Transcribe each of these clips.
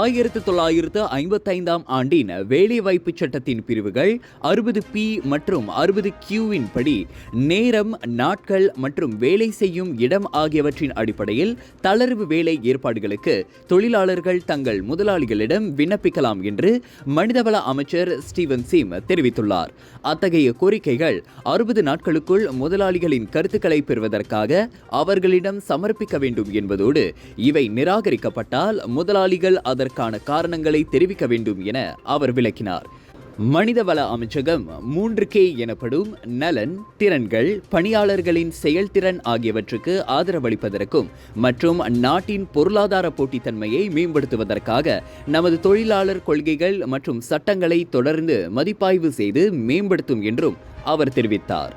ஆயிரத்து தொள்ளாயிரத்து ஐம்பத்தைந்தாம் ஆண்டின் வேலைவாய்ப்பு சட்டத்தின் பிரிவுகள் அறுபது பி மற்றும் அறுபது கியூவின் படி நேரம் நாட்கள் மற்றும் வேலை செய்யும் இடம் ஆகியவற்றின் அடிப்படையில் தளர்வு வேலை ஏற்பாடுகளுக்கு தொழிலாளர்கள் தங்கள் முதலாளிகளிடம் விண்ணப்பிக்கலாம் என்று மனிதவள அமைச்சர் ஸ்டீவன் சிம் தெரிவித்துள்ளார். அத்தகைய கோரிக்கைகள் அறுபது நாட்களுக்குள் முதலாளிகளின் கருத்துக்களை பெறுவதற்காக அவர்களிடம் சமர்ப்பிக்க வேண்டும் என்பதோடு இவை நிராகரிக்கப்பட்டால் முதலாளிகள் அதற்கான காரணங்களை தெரிவிக்க வேண்டும் என அவர் விளக்கினார். மனிதவள அமைச்சகம் மூன்று கே எனப்படும் நலன் திறன்கள் பணியாளர்களின் செயல்திறன் ஆகியவற்றுக்கு ஆதரவளிப்பதற்கும் மற்றும் நாட்டின் பொருளாதார போட்டித்தன்மையை மேம்படுத்துவதற்காக நமது தொழிலாளர் கொள்கைகள் மற்றும் சட்டங்களை தொடர்ந்து மதிப்பாய்வு செய்து மேம்படுத்தும் என்றும் அவர் தெரிவித்தார்.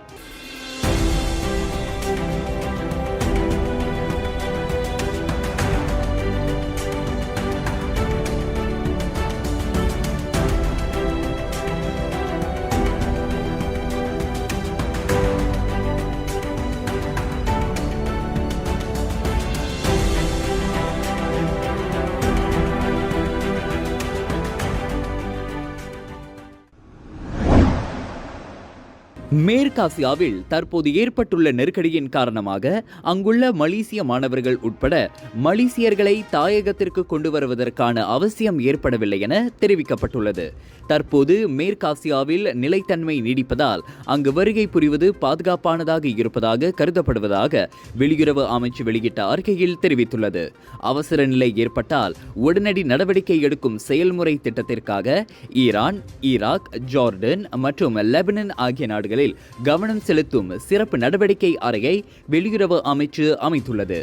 மேற்காசியாவில் தற்போது ஏற்பட்டுள்ள நெருக்கடியின் காரணமாக அங்குள்ள மலேசிய மாணவர்கள் உட்பட மலேசியர்களை தாயகத்திற்கு கொண்டு வருவதற்கான அவசியம் ஏற்படவில்லை என தெரிவிக்கப்பட்டுள்ளது. தற்போது மேற்காசியாவில் நிலைத்தன்மை நீடிப்பதால் அங்கு வருகை புரிவது பாதுகாப்பானதாக இருப்பதாக கருதப்படுவதாக வெளியுறவு அமைச்சு வெளியிட்ட அறிக்கையில் தெரிவித்துள்ளது. அவசர நிலை ஏற்பட்டால் உடனடி நடவடிக்கை எடுக்கும் செயல்முறை திட்டத்திற்காக ஈரான் ஈராக் ஜார்டன் மற்றும் லெபனன் ஆகிய நாடுகளில் கவனம் செலுத்தும் சிறப்பு நடவடிக்கை அறையை வெளியுறவு அமைச்சு அமைத்துள்ளது.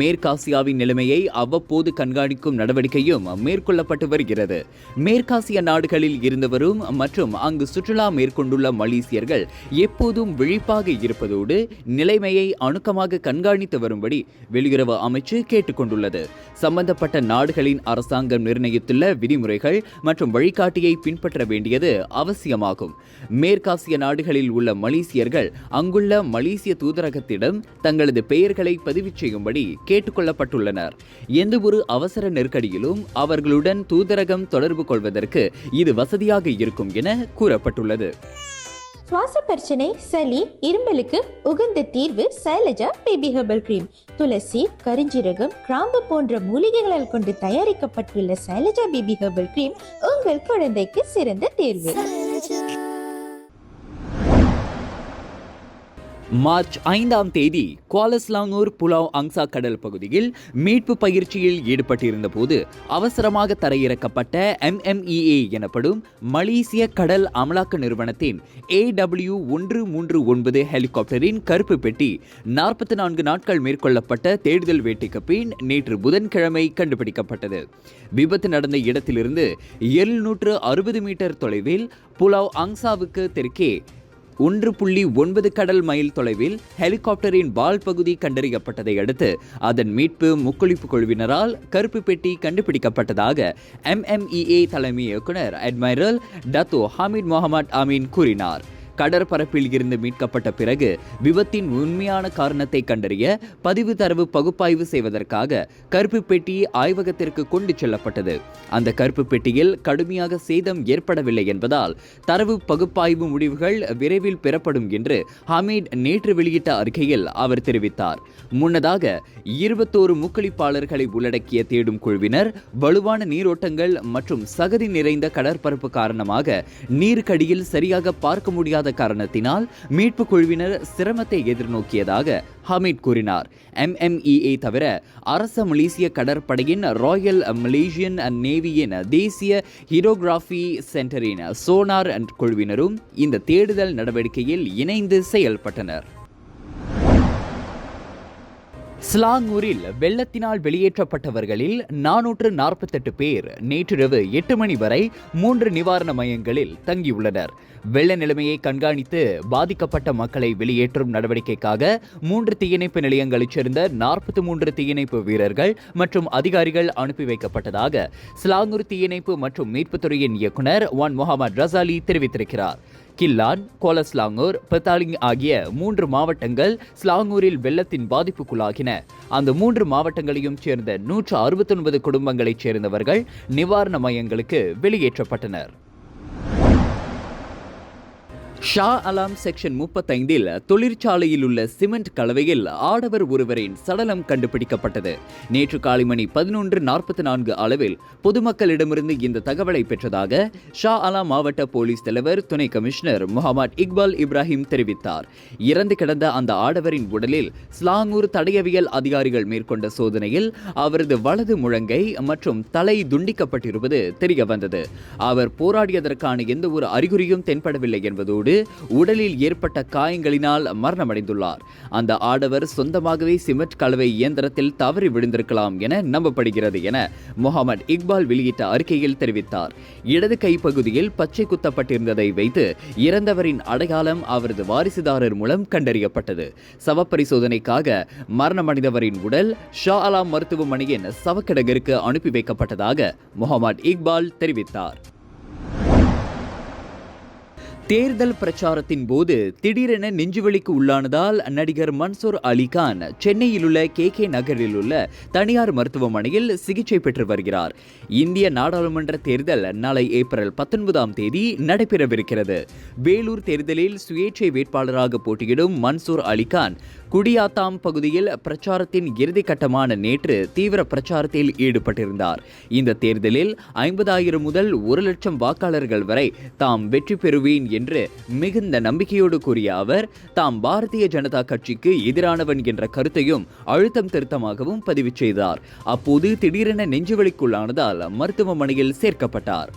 மேற்காசியாவின் நிலைமையை அவ்வப்போது கண்காணிக்கும் நடவடிக்கையும் மேற்கொள்ளப்பட்டு வருகிறது. மேற்காசிய நாடுகளில் இருந்து வரும் மற்றும் அங்கு சுற்றுலா மேற்கொண்டுள்ள மலேசியர்கள் எப்போதும் விழிப்பாக இருப்பதோடு நிலைமையை அணுக்கமாக கண்காணித்து வரும்படி வெளியுறவு அமைச்சு கேட்டுக்கொண்டுள்ளது. சம்பந்தப்பட்ட நாடுகளின் அரசாங்கம் நிர்ணயித்துள்ள விதிமுறைகள் மற்றும் வழிகாட்டியை பின்பற்ற வேண்டியது அவசியமாகும். மேற்காசிய நாடுகளில் உள்ள உள்ள மலேசியர்கள் அங்குள்ள மலேசிய தூதரகத்திடம் தங்களது பெயர்களை பதிவு செய்யும்படி கேட்டுக்கொள்ளப்பட்டுள்ளனர். எந்த ஒரு அவசர நெருக்கடியிலும் அவர்களுடன் தூதரகம் தொடர்பு கொள்வதற்கு இது வசதியாக இருக்கும் என கூறப்பட்டுள்ளது. சுவாச பிரச்சனை சளி இரும்பலுக்கு உகந்த தீர்வு சைலஜா பேபி ஹெர்பல் கிரீம். துளசி கரிஞ்சீரகம் கிராம்பு போன்ற மூலிகைகளால் கொண்டு தயாரிக்கப்பட்டுள்ள சைலஜா பேபி ஹெர்பல் கிரீம் உங்கள் குழந்தைக்கு சிறந்த தேர்வு. மார்ச் ஐந்தாம் தேதி குவாலஸ்லாங்கூர் புலாவ் அங்சா கடல் பகுதியில் மீட்பு பயிற்சியில் ஈடுபட்டிருந்த போது அவசரமாக தரையிறக்கப்பட்ட எம்எம்இஏ எனப்படும் மலேசிய கடல் அமலாக்க நிறுவனத்தின் ஏடபிள்யூ ஒன்று மூன்று ஒன்பது ஹெலிகாப்டரின் கருப்பு பெட்டி நாற்பத்தி நான்கு நாட்கள் மேற்கொள்ளப்பட்ட தேடுதல் வேட்டைக்கு பின் நேற்று புதன்கிழமை கண்டுபிடிக்கப்பட்டது. விபத்து நடந்த இடத்திலிருந்து எழுநூற்று அறுபது மீட்டர் தொலைவில் புலாவ் அங்சாவுக்கு தெற்கே ஒன்று புள்ளி ஒன்பது கடல் மைல் தொலைவில் ஹெலிகாப்டரின் வால் பகுதி கண்டறியப்பட்டதை அடுத்து அதன் மீட்பு முக்குளிப்பு குழுவினரால் கருப்பு பெட்டி கண்டுபிடிக்கப்பட்டதாக எம்எம்இஏ தலைமை இயக்குனர் admiral Dato Hamid Mohamed Amin கூறினார். கடற்பரப்பில் இருந்து மீட்கப்பட்ட பிறகு விபத்தின் உண்மையான காரணத்தை கண்டறிய பதிவு தரவு பகுப்பாய்வு செய்வதற்காக கருப்பு பெட்டி ஆய்வகத்திற்கு கொண்டு செல்லப்பட்டது. அந்த கருப்பு பெட்டியில் கடுமையாக சேதம் ஏற்படவில்லை என்பதால் தரவு பகுப்பாய்வு முடிவுகள் விரைவில் பெறப்படும் என்று ஹமீட் நேற்று வெளியிட்ட அறிக்கையில் அவர் தெரிவித்தார். முன்னதாக இருபத்தோரு முக்களிப்பாளர்களை உள்ளடக்கிய தேடும் குழுவினர் வலுவான நீரோட்டங்கள் மற்றும் சகதி நிறைந்த கடற்பரப்பு காரணமாக நீருக்கடியில் சரியாக பார்க்க முடியாத காரணத்தினால் மீட்பு குழுவினர் சிரமத்தை எதிர்நோக்கியதாக ஹமீத் கூறினார். எம்எம்இஏ தவிர அரச மலேசிய கடற்படையின் ராயல் மலேசியன் நேவியின் தேசிய ஹீரோகிராஃபி சென்டரின் சோனார் குழுவினரும் இந்த தேடுதல் நடவடிக்கையில் இணைந்து செயல்பட்டனர். ஸ்லாங்கூரில் வெள்ளத்தினால் வெளியேற்றப்பட்டவர்களில் நானூற்று நாற்பத்தெட்டு பேர் நேற்றிரவு எட்டு மணி வரை மூன்று நிவாரண மையங்களில் தங்கியுள்ளனர். வெள்ள நிலைமையை கண்காணித்து பாதிக்கப்பட்ட மக்களை வெளியேற்றும் நடவடிக்கைக்காக மூன்று தீயணைப்பு நிலையங்களைச் சேர்ந்த நாற்பத்தி மூன்று தீயணைப்பு வீரர்கள் மற்றும் அதிகாரிகள் அனுப்பி வைக்கப்பட்டதாக ஸ்லாங்கூர் தீயணைப்பு மற்றும் மீட்புத்துறையின் இயக்குனர் ஒன் முகமது ரசாலி தெரிவித்திருக்கிறார். கில்லான் கோலஸ்லாங்கூர் பெத்தாலிங் ஆகிய மூன்று மாவட்டங்கள் ஸ்லாங்கூரில் வெள்ளத்தின் பாதிப்புக்குள்ளாகின. அந்த மூன்று மாவட்டங்களையும் சேர்ந்த நூற்று அறுபத்தொன்பது குடும்பங்களைச் சேர்ந்தவர்கள் நிவாரண மையங்களுக்கு வெளியேற்றப்பட்டனர். ஷா அலாம் செக்ஷன் முப்பத்தைந்தில் தொழிற்சாலையில் உள்ள சிமெண்ட் கலவையில் ஆடவர் ஒருவரின் சடலம் கண்டுபிடிக்கப்பட்டது. நேற்று காலை மணி பதினொன்று நாற்பத்தி நான்கு அளவில் பொதுமக்களிடமிருந்து இந்த தகவலை பெற்றதாக ஷா அலாம் மாவட்ட போலீஸ் தலைவர் துணை கமிஷனர் முகமது இக்பால் இப்ராஹிம் தெரிவித்தார். இறந்து கிடந்த அந்த ஆடவரின் உடலில் ஸ்லாங்கூர் தடயவியல் அதிகாரிகள் மேற்கொண்ட சோதனையில் அவரது வலது முழங்கை மற்றும் தலை துண்டிக்கப்பட்டிருப்பது தெரிய வந்தது அவர் போராடியதற்கான எந்த ஒரு அறிகுறியும் தென்படவில்லை என்பதோடு உடலில் ஏற்பட்ட காயங்களினால் மரணமடைந்துள்ளார். அந்த ஆடவர் சொந்தமாகவே சிமெண்ட் கலவை இயந்திரத்தில் தவறி விழுந்திருக்கலாம் என நம்பப்படுகிறது என முகமது இக்பால் வெளியிட்ட அறிக்கையில் தெரிவித்தார். இடது கை பகுதியில் பச்சை குத்தப்பட்டிருந்ததை வைத்து இறந்தவரின் அடையாளம் அவரது வாரிசுதாரர் மூலம் கண்டறியப்பட்டது. சவப்பரிசோதனைக்காக மரணமடைந்தவரின் உடல் ஷா அலாம் மருத்துவமனையின் சவக்கிடங்கிற்கு அனுப்பி வைக்கப்பட்டதாக முகமது இக்பால் தெரிவித்தார். தேர்தல் பிரச்சாரத்தின் போது திடீரென நெஞ்சுவலிக்கு உள்ளானதால் நடிகர் மன்சூர் அலிகான் சென்னையில் உள்ள கே கே நகரில் உள்ள தனியார் மருத்துவமனையில் சிகிச்சை பெற்று வருகிறார். இந்திய நாடாளுமன்ற தேர்தல் நாளை ஏப்ரல் பத்தொன்பதாம் தேதி நடைபெறவிருக்கிறது. வேலூர் தேர்தலில் சுயேட்சை வேட்பாளராக போட்டியிடும் மன்சூர் அலிகான் குடியாத்தாம் பகுதியில் பிரச்சாரத்தின் இறுதிக்கட்டமான நேற்று தீவிர பிரச்சாரத்தில் ஈடுபட்டிருந்தார். இந்த தேர்தலில் ஐம்பதாயிரம் முதல் ஒரு லட்சம் வாக்காளர்கள் வரை தாம் வெற்றி பெறுவேன் என்று மிகுந்த நம்பிக்கையோடு கூறிய அவர் தாம் பாரதிய ஜனதா கட்சிக்கு எதிரானவன் என்ற கருத்தையும் அழுத்தம் திருத்தமாகவும் பதிவு செய்தார். அப்போது திடீரென நெஞ்சுவலிக்குள்ளானதால் மருத்துவமனையில் சேர்க்கப்பட்டார்.